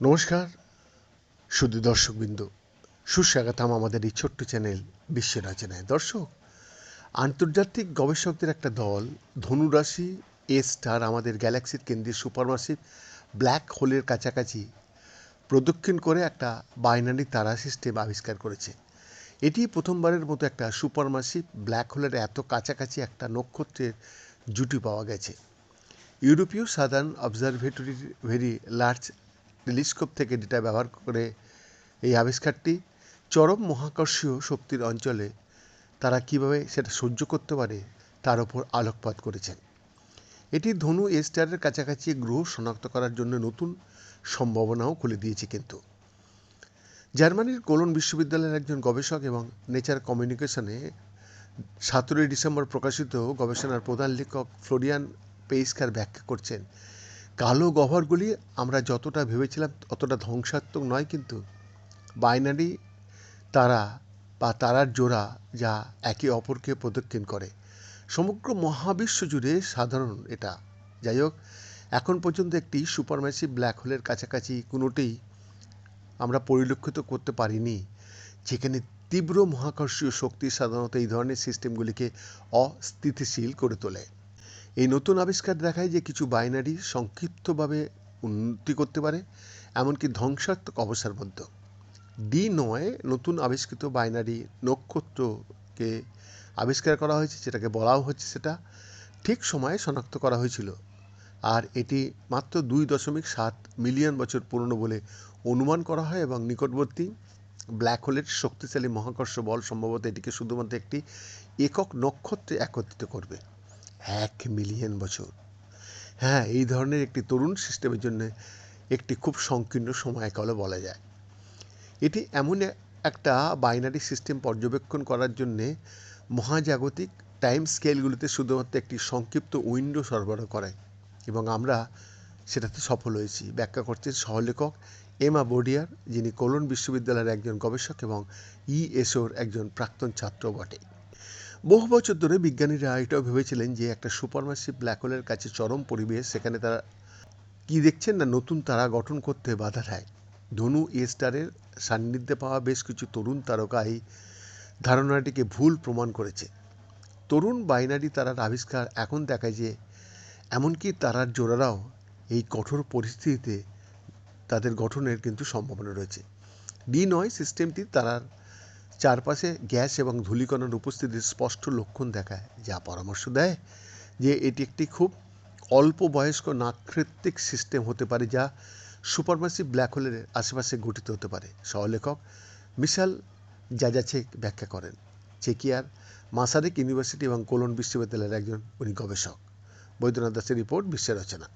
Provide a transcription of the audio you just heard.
নমস্কার শুধু দর্শকবৃন্দ। সুস্বাগতম আমাদের এই ছোট্ট চ্যানেল বিশ্ব রচনায় দর্শক, আন্তর্জাতিক গবেষকদের একটা দল, ধনুরাশি, এ স্টার, আমাদের গ্যালাক্সির কেন্দ্রীয় সুপারমাসিভ ব্ল্যাক হোলের কাছাকাছি প্রদক্ষিণ করে একটা বাইনারি তারা সিস্টেম আবিষ্কার করেছে। এটি প্রথমবারের মতো একটা সুপারমাসিভ ব্ল্যাক হোলের এত কাছাকাছি একটা নক্ষত্রের জুটি পাওয়া গেছে। ইউরোপীয় southern observatory very large telescope থেকে ডেটা ব্যবহার করে এই আবিষ্কারটি চরম মহাকর্ষীয় শক্তির অঞ্চলে তারা কীভাবে সেটা সহ্য করতে পারে তার উপর আলোকপাত করেছেন এটি ধনু এ স্টারের কাছাকাছি গ্রহ শনাক্ত করার জন্য নতুন সম্ভাবনাও খুলে দিয়েছে কিন্তু। জার্মানির কোলন বিশ্ববিদ্যালয়ের একজন গবেষক এবং নেচার কমিউনিকেশনে সতেরোই ডিসেম্বর প্রকাশিত গবেষণার প্রধান লেখক ফ্লোরিয়ান পেইস্কার ব্যাখ্যা করছেন কালো গহ্বরগুলি আমরা যতটা ভেবেছিলাম ততটা ধ্বংসাত্মক নয়, কিন্তু বাইনারি তারা বা তারার জোড়া যা একে অপরকে প্রদক্ষিণ করে। সমগ্র মহাবিশ্ব জুড়ে সাধারণ এটা। যাই হোক, এখন পর্যন্ত একটি সুপারম্যাসিভ ব্ল্যাক হোলের কাছাকাছি কোনোটিই আমরা পরিলক্ষিত করতে পারিনি, যেখানে তীব্র মহাকর্ষীয় শক্তি সাধারণত এই ধরনের সিস্টেমগুলিকে অস্থিতিশীল করে তোলে। এই নতুন আবিষ্কার দেখায় যে কিছু বাইনারি সংক্ষিপ্তভাবে উন্নতি করতে পারে, এমনকি ধ্বংসাত্মক অবস্থার মধ্যে। ডি নয় নতুন আবিষ্কৃত বাইনারি নক্ষত্রকে আবিষ্কার করা হয়েছে, যেটাকে বলাও হচ্ছে সেটা ঠিক সময়ে শনাক্ত করা হয়েছিল। আর এটি মাত্র দুই দশমিক সাত মিলিয়ন বছর পুরনো বলে অনুমান করা হয় এবং নিকটবর্তী ব্ল্যাক হোলের শক্তিশালী মহাকর্ষ বল সম্ভবত এটিকে শুধুমাত্র একটি একক নক্ষত্রে একত্রিত করবে। এক মিলিয়ন বছর। হ্যাঁ এই ধরনের একটি তরুণ সিস্টেমের জন্য একটি খুব সংকীর্ণ সময়কালও বলা যায়। এটি এমন একটা বাইনারি সিস্টেম পর্যবেক্ষণ করার জন্যে মহাজাগতিক টাইম স্কেলগুলিতে শুধুমাত্র একটি সংক্ষিপ্ত উইন্ডো সরবরাহ করে এবং আমরা সেটাতে সফল হয়েছি। ব্যাখ্যা করছেন সহলেখক এমা বোডিয়ার, যিনি কোলন বিশ্ববিদ্যালয়ের একজন গবেষক এবং ইএসওর একজন প্রাক্তন ছাত্র বটে। বহু বছর ধরে বিজ্ঞানীরা এটাও ভেবেছিলেন যে একটা সুপারমাসিভ ব্ল্যাক হোলের কাছে চরম পরিবেশ, সেখানে তারা কি দেখছেন না, নতুন তারা গঠন করতে বাধা দেয়। ধনু এ স্টারের সান্নিধ্যে পাওয়া বেশ কিছু তরুণ তারকা এই ধারণাটিকে ভুল প্রমাণ করেছে। তরুণ বাইনারি তারার আবিষ্কার এখন দেখায় যে এমনকি তারার জোড়ারাও এই কঠোর পরিস্থিতিতে তাদের গঠনের কিন্তু সম্ভাবনা রয়েছে। ডি নয় সিস্টেমটি তারার চারপাশে গ্যাস এবং ধূলিকণার উপস্থিতির স্পষ্ট লক্ষণ দেখায়, যা পরামর্শ দেয় যে এটি একটি খুব অল্প বয়স্ক নাকৃত্তিক সিস্টেম হতে পারে যা সুপারমাসিভ ব্ল্যাক হোলের আশেপাশে গঠিত হতে পারে। সহলেখক মিশাল জাজাছেক ব্যাখ্যা করেন। চেকিয়ার মাসারিক ইউনিভার্সিটি এবং কোলন বিশ্ববিদ্যালয়ের একজন উনি গবেষক। বৈদ্যনাথ দাসের রিপোর্ট বিশ্বের রচনা।